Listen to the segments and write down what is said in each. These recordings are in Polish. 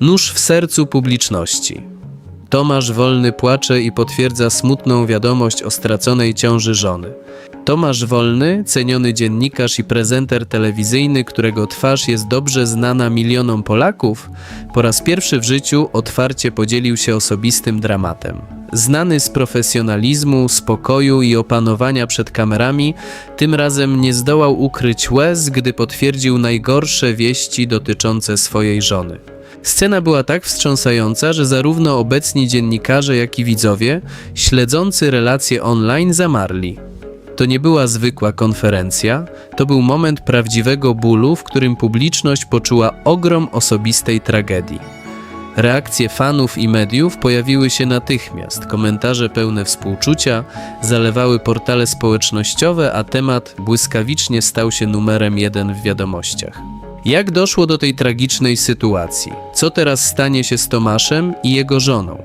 Nóż w sercu publiczności. Tomasz Wolny płacze i potwierdza smutną wiadomość o straconej ciąży żony. Tomasz Wolny, ceniony dziennikarz i prezenter telewizyjny, którego twarz jest dobrze znana milionom Polaków, po raz pierwszy w życiu otwarcie podzielił się osobistym dramatem. Znany z profesjonalizmu, spokoju i opanowania przed kamerami, tym razem nie zdołał ukryć łez, gdy potwierdził najgorsze wieści dotyczące swojej żony. Scena była tak wstrząsająca, że zarówno obecni dziennikarze, jak i widzowie, śledzący relacje online, zamarli. To nie była zwykła konferencja, to był moment prawdziwego bólu, w którym publiczność poczuła ogrom osobistej tragedii. Reakcje fanów i mediów pojawiły się natychmiast. Komentarze pełne współczucia zalewały portale społecznościowe, a temat błyskawicznie stał się numerem jeden w wiadomościach. Jak doszło do tej tragicznej sytuacji? Co teraz stanie się z Tomaszem i jego żoną?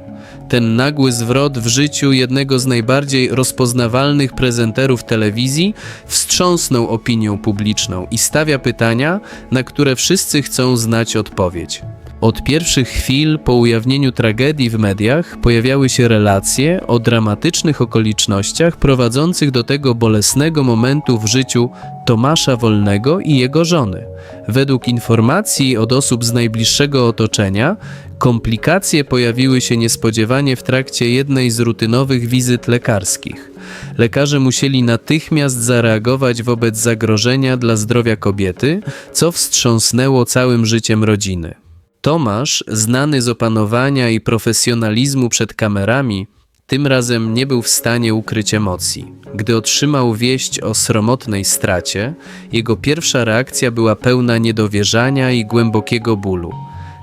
Ten nagły zwrot w życiu jednego z najbardziej rozpoznawalnych prezenterów telewizji wstrząsnął opinią publiczną i stawia pytania, na które wszyscy chcą znać odpowiedź. Od pierwszych chwil po ujawnieniu tragedii w mediach pojawiały się relacje o dramatycznych okolicznościach prowadzących do tego bolesnego momentu w życiu Tomasza Wolnego i jego żony. Według informacji od osób z najbliższego otoczenia, komplikacje pojawiły się niespodziewanie w trakcie jednej z rutynowych wizyt lekarskich. Lekarze musieli natychmiast zareagować wobec zagrożenia dla zdrowia kobiety, co wstrząsnęło całym życiem rodziny. Tomasz, znany z opanowania i profesjonalizmu przed kamerami, tym razem nie był w stanie ukryć emocji. Gdy otrzymał wieść o sromotnej stracie, jego pierwsza reakcja była pełna niedowierzania i głębokiego bólu.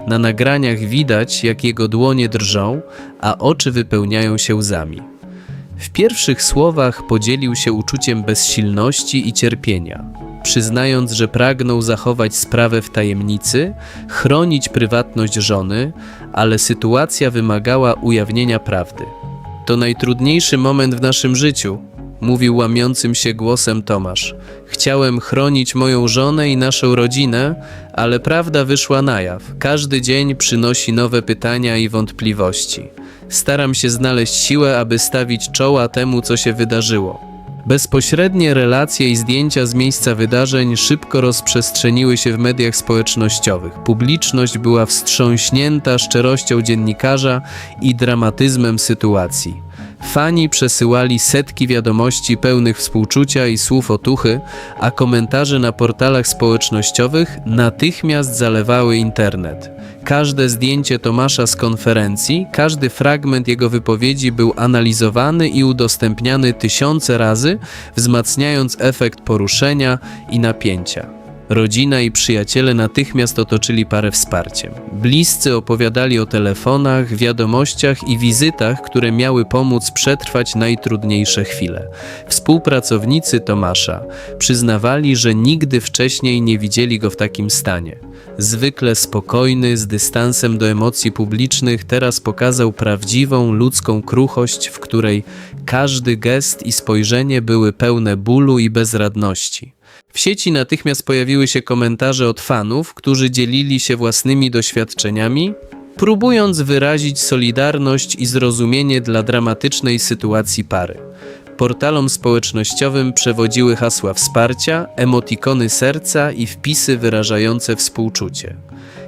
Na nagraniach widać, jak jego dłonie drżą, a oczy wypełniają się łzami. W pierwszych słowach podzielił się uczuciem bezsilności i cierpienia, przyznając, że pragnął zachować sprawę w tajemnicy, chronić prywatność żony, ale sytuacja wymagała ujawnienia prawdy. To najtrudniejszy moment w naszym życiu, mówił łamiącym się głosem Tomasz. Chciałem chronić moją żonę i naszą rodzinę, ale prawda wyszła na jaw. Każdy dzień przynosi nowe pytania i wątpliwości. Staram się znaleźć siłę, aby stawić czoła temu, co się wydarzyło. Bezpośrednie relacje i zdjęcia z miejsca wydarzeń szybko rozprzestrzeniły się w mediach społecznościowych. Publiczność była wstrząśnięta szczerością dziennikarza i dramatyzmem sytuacji. Fani przesyłali setki wiadomości pełnych współczucia i słów otuchy, a komentarze na portalach społecznościowych natychmiast zalewały internet. Każde zdjęcie Tomasza z konferencji, każdy fragment jego wypowiedzi był analizowany i udostępniany tysiące razy, wzmacniając efekt poruszenia i napięcia. Rodzina i przyjaciele natychmiast otoczyli parę wsparciem. Bliscy opowiadali o telefonach, wiadomościach i wizytach, które miały pomóc przetrwać najtrudniejsze chwile. Współpracownicy Tomasza przyznawali, że nigdy wcześniej nie widzieli go w takim stanie. Zwykle spokojny, z dystansem do emocji publicznych, teraz pokazał prawdziwą ludzką kruchość, w której każdy gest i spojrzenie były pełne bólu i bezradności. W sieci natychmiast pojawiły się komentarze od fanów, którzy dzielili się własnymi doświadczeniami, próbując wyrazić solidarność i zrozumienie dla dramatycznej sytuacji pary. Portalom społecznościowym przewodziły hasła wsparcia, emotikony serca i wpisy wyrażające współczucie.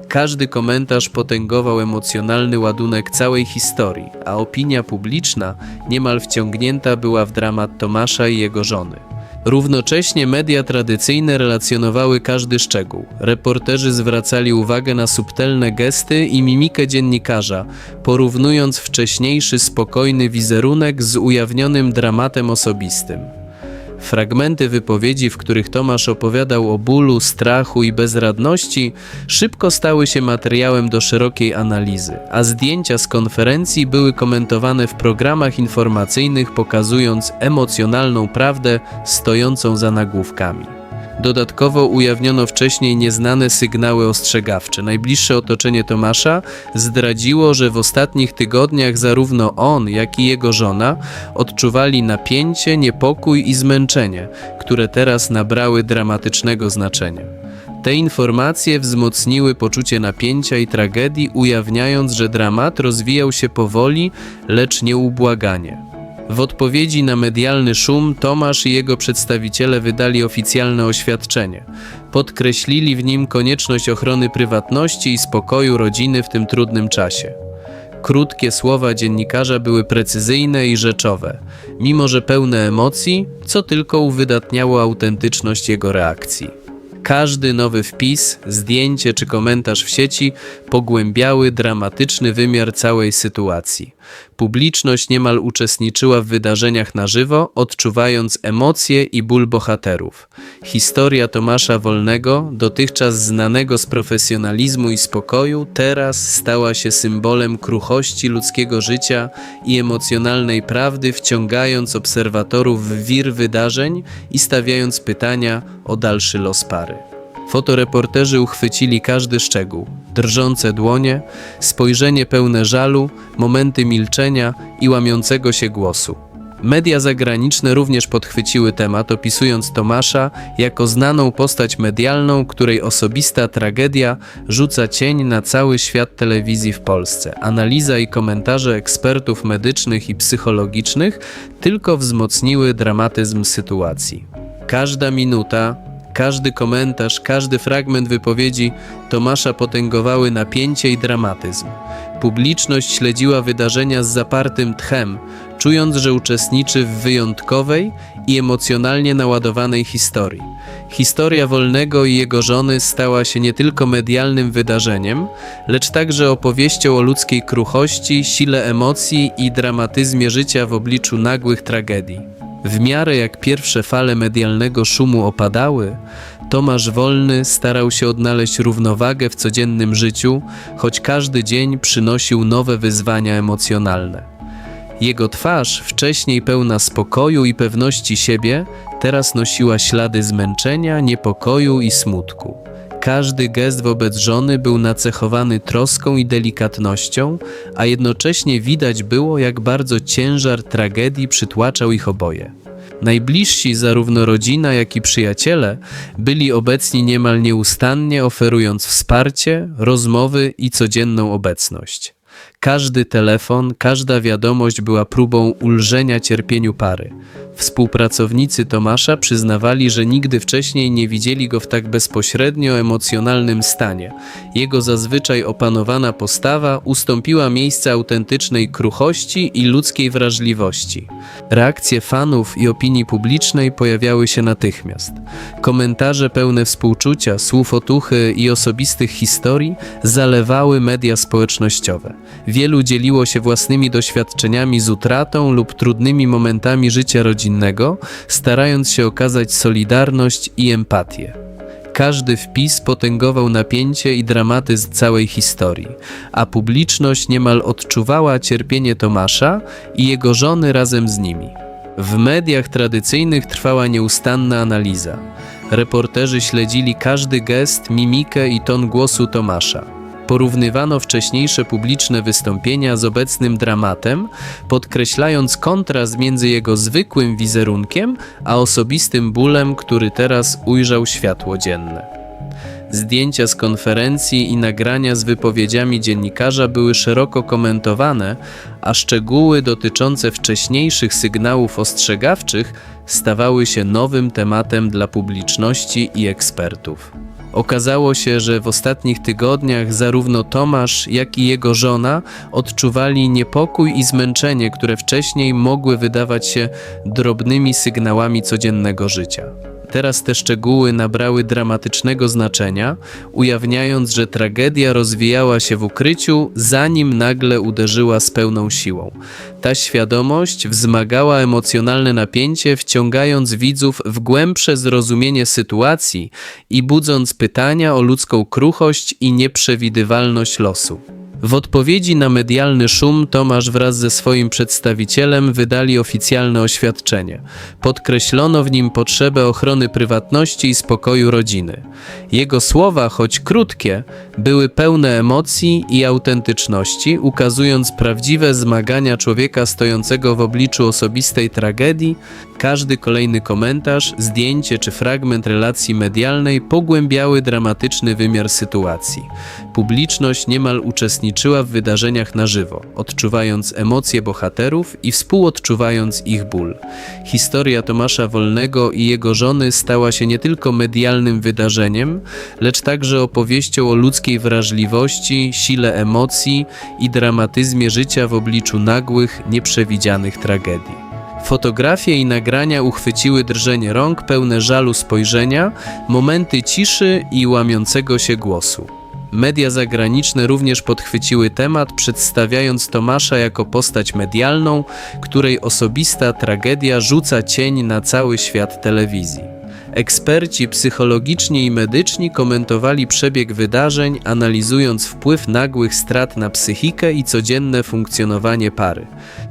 Każdy komentarz potęgował emocjonalny ładunek całej historii, a opinia publiczna niemal wciągnięta była w dramat Tomasza i jego żony. Równocześnie media tradycyjne relacjonowały każdy szczegół. Reporterzy zwracali uwagę na subtelne gesty i mimikę dziennikarza, porównując wcześniejszy spokojny wizerunek z ujawnionym dramatem osobistym. Fragmenty wypowiedzi, w których Tomasz opowiadał o bólu, strachu i bezradności, szybko stały się materiałem do szerokiej analizy, a zdjęcia z konferencji były komentowane w programach informacyjnych, pokazując emocjonalną prawdę stojącą za nagłówkami. Dodatkowo ujawniono wcześniej nieznane sygnały ostrzegawcze. Najbliższe otoczenie Tomasza zdradziło, że w ostatnich tygodniach zarówno on, jak i jego żona odczuwali napięcie, niepokój i zmęczenie, które teraz nabrały dramatycznego znaczenia. Te informacje wzmocniły poczucie napięcia i tragedii, ujawniając, że dramat rozwijał się powoli, lecz nieubłaganie. W odpowiedzi na medialny szum Tomasz i jego przedstawiciele wydali oficjalne oświadczenie. Podkreślili w nim konieczność ochrony prywatności i spokoju rodziny w tym trudnym czasie. Krótkie słowa dziennikarza były precyzyjne i rzeczowe, mimo że pełne emocji, co tylko uwydatniało autentyczność jego reakcji. Każdy nowy wpis, zdjęcie czy komentarz w sieci pogłębiały dramatyczny wymiar całej sytuacji. Publiczność niemal uczestniczyła w wydarzeniach na żywo, odczuwając emocje i ból bohaterów. Historia Tomasza Wolnego, dotychczas znanego z profesjonalizmu i spokoju, teraz stała się symbolem kruchości ludzkiego życia i emocjonalnej prawdy, wciągając obserwatorów w wir wydarzeń i stawiając pytania o dalszy los pary. Fotoreporterzy uchwycili każdy szczegół. Drżące dłonie, spojrzenie pełne żalu, momenty milczenia i łamiącego się głosu. Media zagraniczne również podchwyciły temat, opisując Tomasza jako znaną postać medialną, której osobista tragedia rzuca cień na cały świat telewizji w Polsce. Analiza i komentarze ekspertów medycznych i psychologicznych tylko wzmocniły dramatyzm sytuacji. Każda minuta, każdy komentarz, każdy fragment wypowiedzi Tomasza potęgowały napięcie i dramatyzm. Publiczność śledziła wydarzenia z zapartym tchem, czując, że uczestniczy w wyjątkowej i emocjonalnie naładowanej historii. Historia Wolnego i jego żony stała się nie tylko medialnym wydarzeniem, lecz także opowieścią o ludzkiej kruchości, sile emocji i dramatyzmie życia w obliczu nagłych tragedii. W miarę jak pierwsze fale medialnego szumu opadały, Tomasz Wolny starał się odnaleźć równowagę w codziennym życiu, choć każdy dzień przynosił nowe wyzwania emocjonalne. Jego twarz, wcześniej pełna spokoju i pewności siebie, teraz nosiła ślady zmęczenia, niepokoju i smutku. Każdy gest wobec żony był nacechowany troską i delikatnością, a jednocześnie widać było, jak bardzo ciężar tragedii przytłaczał ich oboje. Najbliżsi, zarówno rodzina, jak i przyjaciele, byli obecni niemal nieustannie, oferując wsparcie, rozmowy i codzienną obecność. Każdy telefon, każda wiadomość była próbą ulżenia cierpieniu pary. Współpracownicy Tomasza przyznawali, że nigdy wcześniej nie widzieli go w tak bezpośrednio emocjonalnym stanie. Jego zazwyczaj opanowana postawa ustąpiła miejsca autentycznej kruchości i ludzkiej wrażliwości. Reakcje fanów i opinii publicznej pojawiały się natychmiast. Komentarze pełne współczucia, słów otuchy i osobistych historii zalewały media społecznościowe. Wielu dzieliło się własnymi doświadczeniami z utratą lub trudnymi momentami życia rodzinnego, starając się okazać solidarność i empatię. Każdy wpis potęgował napięcie i dramatyzm całej historii, a publiczność niemal odczuwała cierpienie Tomasza i jego żony razem z nimi. W mediach tradycyjnych trwała nieustanna analiza. Reporterzy śledzili każdy gest, mimikę i ton głosu Tomasza. Porównywano wcześniejsze publiczne wystąpienia z obecnym dramatem, podkreślając kontrast między jego zwykłym wizerunkiem a osobistym bólem, który teraz ujrzał światło dzienne. Zdjęcia z konferencji i nagrania z wypowiedziami dziennikarza były szeroko komentowane, a szczegóły dotyczące wcześniejszych sygnałów ostrzegawczych stawały się nowym tematem dla publiczności i ekspertów. Okazało się, że w ostatnich tygodniach zarówno Tomasz, jak i jego żona odczuwali niepokój i zmęczenie, które wcześniej mogły wydawać się drobnymi sygnałami codziennego życia. Teraz te szczegóły nabrały dramatycznego znaczenia, ujawniając, że tragedia rozwijała się w ukryciu, zanim nagle uderzyła z pełną siłą. Ta świadomość wzmagała emocjonalne napięcie, wciągając widzów w głębsze zrozumienie sytuacji i budząc pytania o ludzką kruchość i nieprzewidywalność losu. W odpowiedzi na medialny szum Tomasz wraz ze swoim przedstawicielem wydali oficjalne oświadczenie. Podkreślono w nim potrzebę ochrony prywatności i spokoju rodziny. Jego słowa, choć krótkie, były pełne emocji i autentyczności, ukazując prawdziwe zmagania człowieka stojącego w obliczu osobistej tragedii. Każdy kolejny komentarz, zdjęcie czy fragment relacji medialnej pogłębiały dramatyczny wymiar sytuacji. Publiczność niemal uczestniczyła w wydarzeniach na żywo, odczuwając emocje bohaterów i współodczuwając ich ból. Historia Tomasza Wolnego i jego żony stała się nie tylko medialnym wydarzeniem, lecz także opowieścią o ludzkiej wrażliwości, sile emocji i dramatyzmie życia w obliczu nagłych, nieprzewidzianych tragedii. Fotografie i nagrania uchwyciły drżenie rąk, pełne żalu spojrzenia, momenty ciszy i łamiącego się głosu. Media zagraniczne również podchwyciły temat, przedstawiając Tomasza jako postać medialną, której osobista tragedia rzuca cień na cały świat telewizji. Eksperci psychologiczni i medyczni komentowali przebieg wydarzeń, analizując wpływ nagłych strat na psychikę i codzienne funkcjonowanie pary.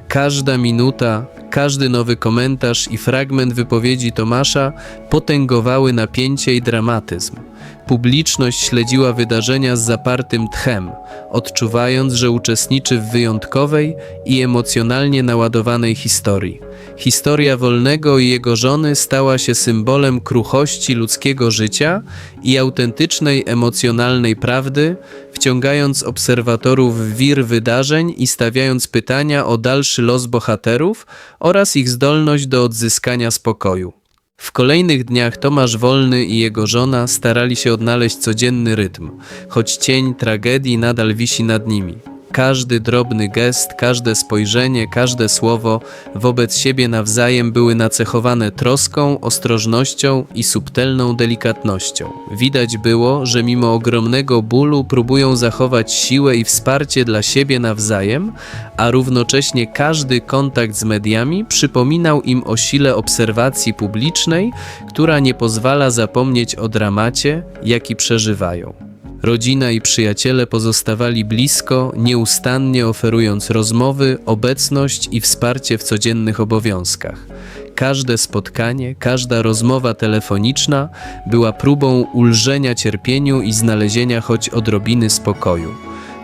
Każda minuta, każdy nowy komentarz i fragment wypowiedzi Tomasza potęgowały napięcie i dramatyzm. Publiczność śledziła wydarzenia z zapartym tchem, odczuwając, że uczestniczy w wyjątkowej i emocjonalnie naładowanej historii. Historia Wolnego i jego żony stała się symbolem kruchości ludzkiego życia i autentycznej emocjonalnej prawdy, wciągając obserwatorów w wir wydarzeń i stawiając pytania o dalszy los bohaterów oraz ich zdolność do odzyskania spokoju. W kolejnych dniach Tomasz Wolny i jego żona starali się odnaleźć codzienny rytm, choć cień tragedii nadal wisi nad nimi. Każdy drobny gest, każde spojrzenie, każde słowo wobec siebie nawzajem były nacechowane troską, ostrożnością i subtelną delikatnością. Widać było, że mimo ogromnego bólu próbują zachować siłę i wsparcie dla siebie nawzajem, a równocześnie każdy kontakt z mediami przypominał im o sile obserwacji publicznej, która nie pozwala zapomnieć o dramacie, jaki przeżywają. Rodzina i przyjaciele pozostawali blisko, nieustannie oferując rozmowy, obecność i wsparcie w codziennych obowiązkach. Każde spotkanie, każda rozmowa telefoniczna była próbą ulżenia cierpieniu i znalezienia choć odrobiny spokoju.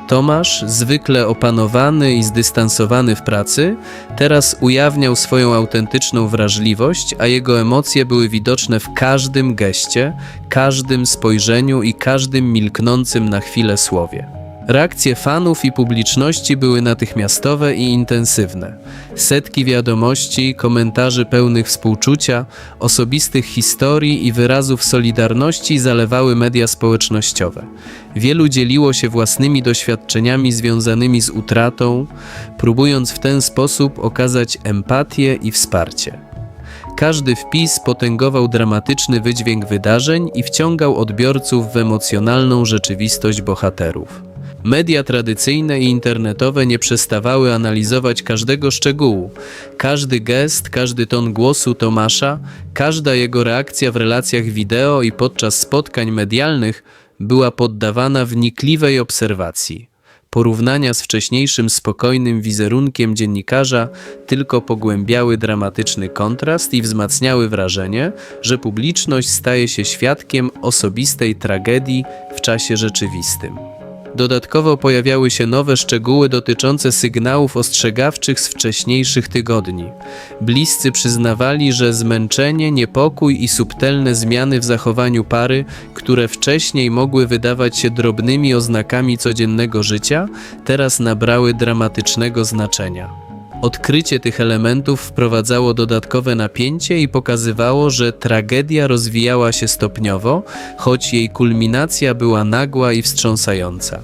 Tomasz, zwykle opanowany i zdystansowany w pracy, teraz ujawniał swoją autentyczną wrażliwość, a jego emocje były widoczne w każdym geście, każdym spojrzeniu i każdym milknącym na chwilę słowie. Reakcje fanów i publiczności były natychmiastowe i intensywne. Setki wiadomości, komentarzy pełnych współczucia, osobistych historii i wyrazów solidarności zalewały media społecznościowe. Wielu dzieliło się własnymi doświadczeniami związanymi z utratą, próbując w ten sposób okazać empatię i wsparcie. Każdy wpis potęgował dramatyczny wydźwięk wydarzeń i wciągał odbiorców w emocjonalną rzeczywistość bohaterów. Media tradycyjne i internetowe nie przestawały analizować każdego szczegółu. Każdy gest, każdy ton głosu Tomasza, każda jego reakcja w relacjach wideo i podczas spotkań medialnych była poddawana wnikliwej obserwacji. Porównania z wcześniejszym spokojnym wizerunkiem dziennikarza tylko pogłębiały dramatyczny kontrast i wzmacniały wrażenie, że publiczność staje się świadkiem osobistej tragedii w czasie rzeczywistym. Dodatkowo pojawiały się nowe szczegóły dotyczące sygnałów ostrzegawczych z wcześniejszych tygodni. Bliscy przyznawali, że zmęczenie, niepokój i subtelne zmiany w zachowaniu pary, które wcześniej mogły wydawać się drobnymi oznakami codziennego życia, teraz nabrały dramatycznego znaczenia. Odkrycie tych elementów wprowadzało dodatkowe napięcie i pokazywało, że tragedia rozwijała się stopniowo, choć jej kulminacja była nagła i wstrząsająca.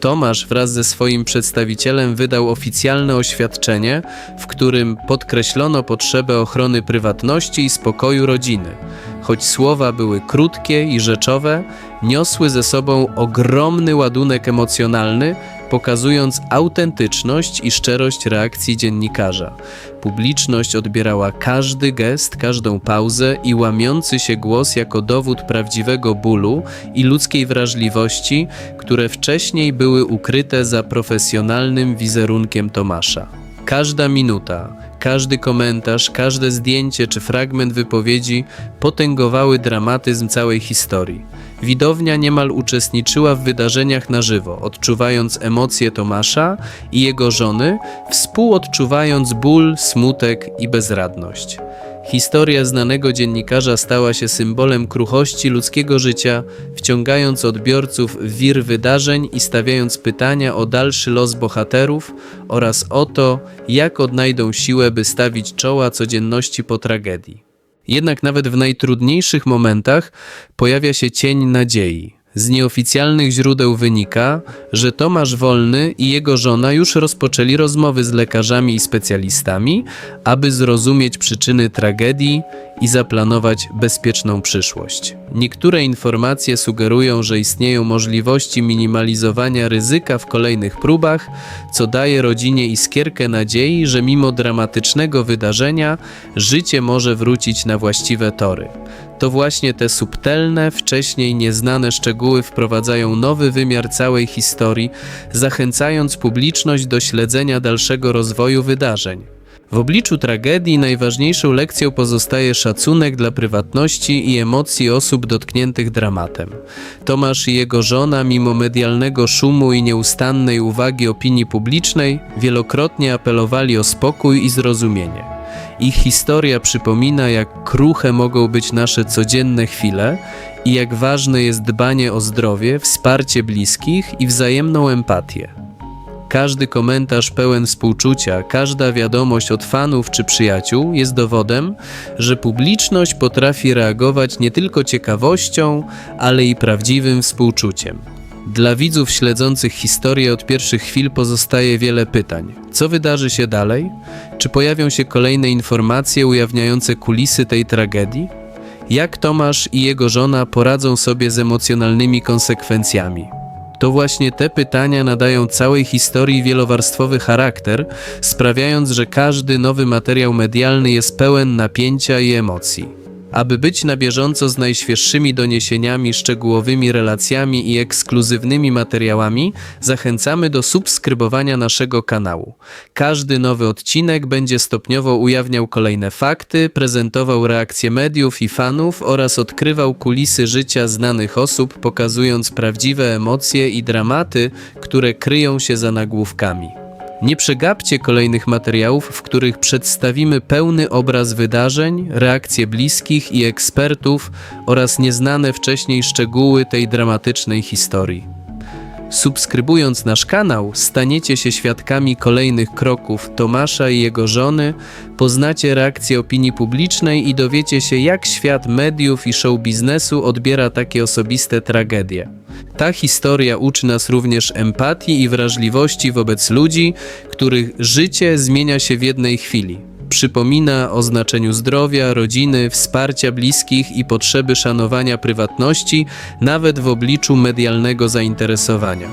Tomasz wraz ze swoim przedstawicielem wydał oficjalne oświadczenie, w którym podkreślono potrzebę ochrony prywatności i spokoju rodziny. Choć słowa były krótkie i rzeczowe, niosły ze sobą ogromny ładunek emocjonalny, pokazując autentyczność i szczerość reakcji dziennikarza. Publiczność odbierała każdy gest, każdą pauzę i łamiący się głos jako dowód prawdziwego bólu i ludzkiej wrażliwości, które wcześniej były ukryte za profesjonalnym wizerunkiem Tomasza. Każda minuta, każdy komentarz, każde zdjęcie czy fragment wypowiedzi potęgowały dramatyzm całej historii. Widownia niemal uczestniczyła w wydarzeniach na żywo, odczuwając emocje Tomasza i jego żony, współodczuwając ból, smutek i bezradność. Historia znanego dziennikarza stała się symbolem kruchości ludzkiego życia, wciągając odbiorców w wir wydarzeń i stawiając pytania o dalszy los bohaterów oraz o to, jak odnajdą siłę, by stawić czoła codzienności po tragedii. Jednak nawet w najtrudniejszych momentach pojawia się cień nadziei. Z nieoficjalnych źródeł wynika, że Tomasz Wolny i jego żona już rozpoczęli rozmowy z lekarzami i specjalistami, aby zrozumieć przyczyny tragedii i zaplanować bezpieczną przyszłość. Niektóre informacje sugerują, że istnieją możliwości minimalizowania ryzyka w kolejnych próbach, co daje rodzinie iskierkę nadziei, że mimo dramatycznego wydarzenia życie może wrócić na właściwe tory. To właśnie te subtelne, wcześniej nieznane szczegóły wprowadzają nowy wymiar całej historii, zachęcając publiczność do śledzenia dalszego rozwoju wydarzeń. W obliczu tragedii najważniejszą lekcją pozostaje szacunek dla prywatności i emocji osób dotkniętych dramatem. Tomasz i jego żona, mimo medialnego szumu i nieustannej uwagi opinii publicznej, wielokrotnie apelowali o spokój i zrozumienie. Ich historia przypomina, jak kruche mogą być nasze codzienne chwile i jak ważne jest dbanie o zdrowie, wsparcie bliskich i wzajemną empatię. Każdy komentarz pełen współczucia, każda wiadomość od fanów czy przyjaciół jest dowodem, że publiczność potrafi reagować nie tylko ciekawością, ale i prawdziwym współczuciem. Dla widzów śledzących historię od pierwszych chwil pozostaje wiele pytań. Co wydarzy się dalej? Czy pojawią się kolejne informacje ujawniające kulisy tej tragedii? Jak Tomasz i jego żona poradzą sobie z emocjonalnymi konsekwencjami? To właśnie te pytania nadają całej historii wielowarstwowy charakter, sprawiając, że każdy nowy materiał medialny jest pełen napięcia i emocji. Aby być na bieżąco z najświeższymi doniesieniami, szczegółowymi relacjami i ekskluzywnymi materiałami, zachęcamy do subskrybowania naszego kanału. Każdy nowy odcinek będzie stopniowo ujawniał kolejne fakty, prezentował reakcje mediów i fanów oraz odkrywał kulisy życia znanych osób, pokazując prawdziwe emocje i dramaty, które kryją się za nagłówkami. Nie przegapcie kolejnych materiałów, w których przedstawimy pełny obraz wydarzeń, reakcje bliskich i ekspertów oraz nieznane wcześniej szczegóły tej dramatycznej historii. Subskrybując nasz kanał, staniecie się świadkami kolejnych kroków Tomasza i jego żony, poznacie reakcję opinii publicznej i dowiecie się, jak świat mediów i show biznesu odbiera takie osobiste tragedie. Ta historia uczy nas również empatii i wrażliwości wobec ludzi, których życie zmienia się w jednej chwili. Przypomina o znaczeniu zdrowia, rodziny, wsparcia bliskich i potrzeby szanowania prywatności, nawet w obliczu medialnego zainteresowania.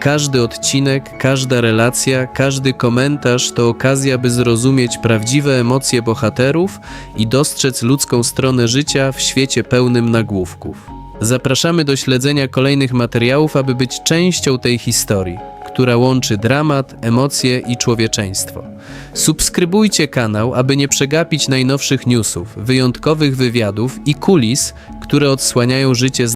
Każdy odcinek, każda relacja, każdy komentarz to okazja, by zrozumieć prawdziwe emocje bohaterów i dostrzec ludzką stronę życia w świecie pełnym nagłówków. Zapraszamy do śledzenia kolejnych materiałów, aby być częścią tej historii, która łączy dramat, emocje i człowieczeństwo. Subskrybujcie kanał, aby nie przegapić najnowszych newsów, wyjątkowych wywiadów i kulis, które odsłaniają życie z